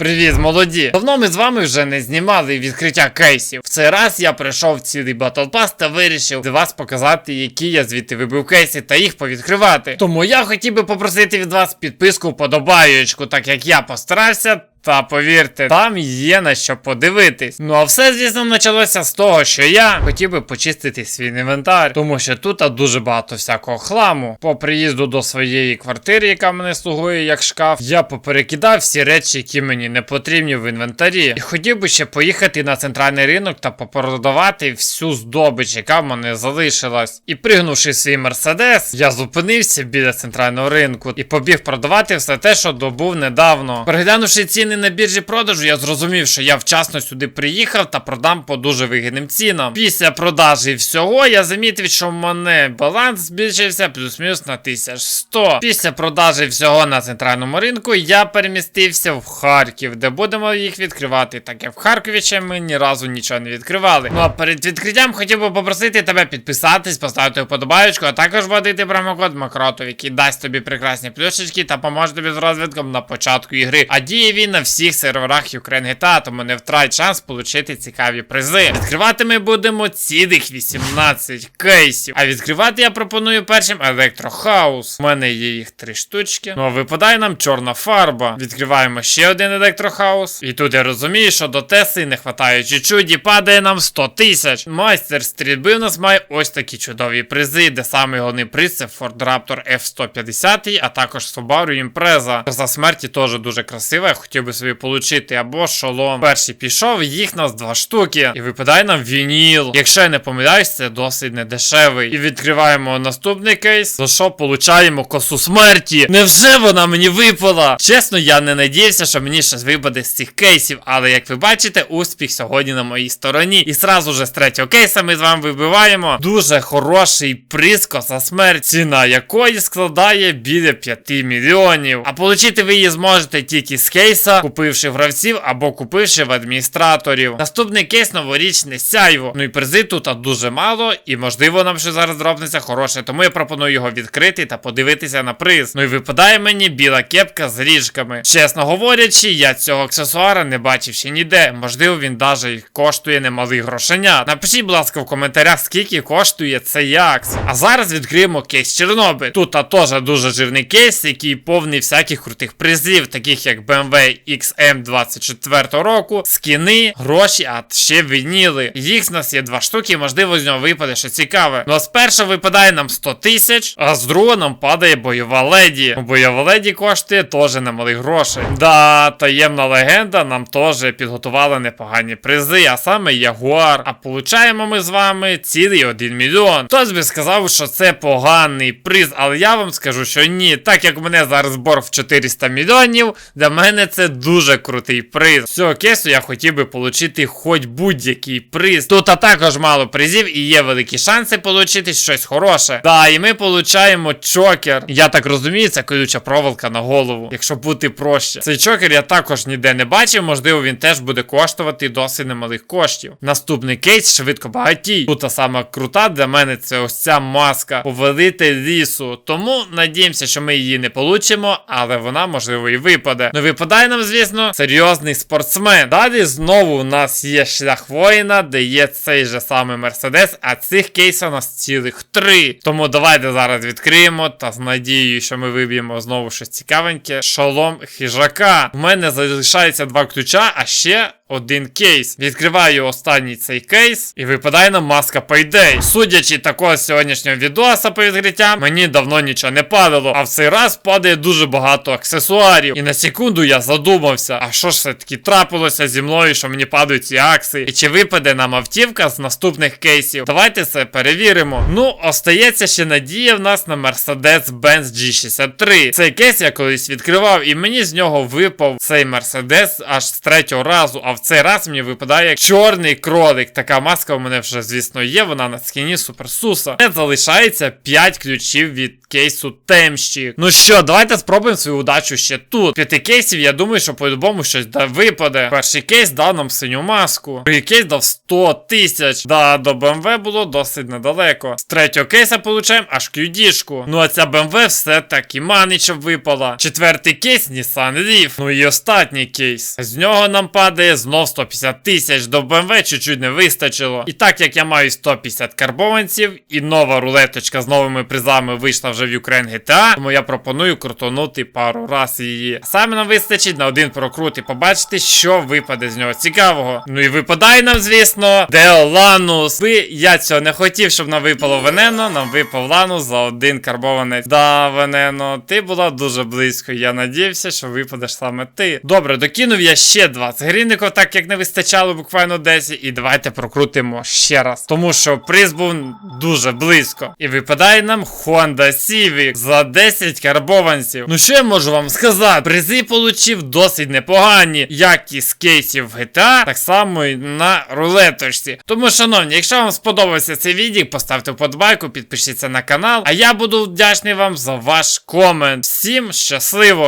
Привіт, молоді! Давно ми з вами вже не знімали відкриття кейсів. В цей раз я прийшов в цілий Pass та вирішив для вас показати, які я звідти вибив кейси та їх повідкривати. Тому я хотів би попросити від вас підписку подобаючку, так як я постарався. Та повірте, там є на що подивитись. Ну а все, звісно, почалося з того, що я хотів би почистити свій інвентар, тому що тут дуже багато всякого хламу. По приїзду до своєї квартири, яка мене слугує як шкаф, я поперекидав всі речі, які мені не потрібні в інвентарі. І хотів би ще поїхати на центральний ринок та попродавати всю здобич, яка в мене залишилась. І пригнувши свій мерседес, я зупинився біля центрального ринку і побіг продавати все те, що добув недавно. Переглянувши ціни на біржі продажу, я зрозумів, що я вчасно сюди приїхав та продам по дуже вигідним цінам. Після продажі всього я замітив, що в мене баланс збільшився плюс-мінус на 1100. Після продажі всього на центральному ринку я перемістився в Харків, де будемо їх відкривати, так як в Харкові ще ми ні разу нічого не відкривали. Ну а перед відкриттям хотів би попросити тебе підписатись, поставити вподобаючку, а також вводити промокод Макротов, який дасть тобі прекрасні плюшечки та поможе тобі з розвитком на початку ігри. А діє він на всіх серверах Ukraine тому не втрать шанс отримати цікаві призи. Відкривати ми будемо цілих 18 кейсів. А відкривати я пропоную першим Електрохаус. У мене є їх три штучки. Ну а випадає нам чорна фарба. Відкриваємо ще один електрохаус. І тут я розумію, що до Тесли не вистачає чуть-чуть і падає нам 100 тисяч. Майстер стрільби у нас має ось такі чудові призи, де самий головний приз це Ford Raptor F150, а також Subaru Impreza. За смерті теж дуже красива. Я хотів би собі получити або шолом. Перший пішов, їх нас два штуки. І випадає нам вініл. Якщо я не помиляюсь, це досить недешевий. І відкриваємо наступний кейс. За що получаємо косу смерті? Невже вона мені випала? Чесно, я не надіявся, що мені щось випаде з цих кейсів, але як ви бачите, успіх сьогодні на моїй стороні. І сразу же з третього кейса ми з вами вибиваємо дуже хороший приз коса смерть, ціна якої складає біля 5 мільйонів. А получити ви її зможете тільки з кейса, купивши гравців або купивши в адміністраторів. Наступний кейс новорічне сяйво. Ну і призи тут дуже мало, і можливо нам ще зараз дропнеться хороше, тому я пропоную його відкрити та подивитися на приз. Ну і випадає мені біла кепка з ріжками. Чесно говорячи, я цього аксесуара не бачив ще ніде. Можливо, він навіть коштує немалих грошенят. Напишіть, будь ласка, в коментарях, скільки коштує цей акс. А зараз відкриємо кейс Чорнобиль. Тут теж дуже жирний кейс, який повний всяких крутих призів, таких як BMW XM 24 року, скіни, гроші, а ще вініли. Їх в нас є два штуки, можливо, з нього випаде що цікаве. Ну а з першого випадає нам 100 тисяч, а з другого нам падає бойова леді. Бойова леді коштує теж немалих грошей. Да, таємна легенда нам теж підготувала непогані призи, а саме Ягуар. А получаємо ми з вами цілий 1 мільйон. Хтось би сказав, що це поганий приз, але я вам скажу, що ні. Так як мене зараз збор в 400 мільйонів, для мене це дуже крутий приз. З цього кейсу я хотів би отримати хоч будь-який приз. Тут а також мало призів і є великі шанси отримати щось хороше. Да, і ми получаємо чокер. Я так розумію, це колюча проволока на голову, якщо бути проще. Цей чокер я також ніде не бачив, можливо, він теж буде коштувати досить немалих коштів. Наступний кейс швидко багатій. Тут та сама крута для мене це ось ця маска повелитель лісу. Тому надіємося, що ми її не получимо, але вона можливо і випаде. Ну випадає нам, звісно, серйозний спортсмен. Далі знову у нас є шлях воїна, де є цей же самий мерседес, а цих кейсів у нас цілих три. Тому давайте зараз відкриємо та з надією, що ми виб'ємо знову щось цікавеньке. Шолом хижака. У мене залишається два ключа, а ще. Один кейс. Відкриваю останній цей кейс і випадає нам маска Payday. Судячи такого сьогоднішнього відоса по відкриттям, мені давно нічого не падало. А в цей раз падає дуже багато аксесуарів. І на секунду я задумався, а що ж все таки трапилося зі мною, що мені падають ці акси? І чи випаде нам автівка з наступних кейсів? Давайте це перевіримо. Ну, остається ще надія в нас на Mercedes-Benz G63. Цей кейс я колись відкривав, і мені з нього випав цей Mercedes аж з третього разу. А в цей раз мені випадає чорний кролик. Така маска у мене вже, звісно, є. Вона на скіні Суперсуса. Не залишається 5 ключів від кейсу Темщик. Ну що, давайте спробуємо свою удачу ще тут. П'яти кейсів, я думаю, що по-любому щось да випаде. Перший кейс дав нам синю маску. Другий кейс дав 100 тисяч. Да, до БМВ було досить недалеко. З третього кейса получаємо аж QD-шку. Ну а ця БМВ все таки манича випала. Четвертий кейс Nissan Leaf. Ну і останній кейс. З нього нам падає знов 150 тисяч. До БМВ чуть-чуть не вистачило. І так як я маю 150 карбованців, і нова рулеточка з новими призами вийшла вже в Ukraine GTA, тому я пропоную крутонути пару раз її. Саме нам вистачить на один прокрут і побачити, що випаде з нього цікавого. Ну і випадає нам, звісно, Деоланус. Би я цього не хотів, щоб нам випало Венено, нам випав Ланус за один карбованець. Да, Венено, ти була дуже близько. Я надіявся, що випадеш саме ти. Добре, докинув я ще 20 грінників, так як не вистачало буквально 10. І давайте прокрутимо ще раз. Тому що приз був дуже близько. І випадає нам Honda Civic за 10 карбованців. Ну що я можу вам сказати? Призи получив досить непогані, як і з кейсів GTA, так само і на рулеточці. Тому, шановні, якщо вам сподобався цей відео, поставте вподобайку, підпишіться на канал. А я буду вдячний вам за ваш комент. Всім щасливо!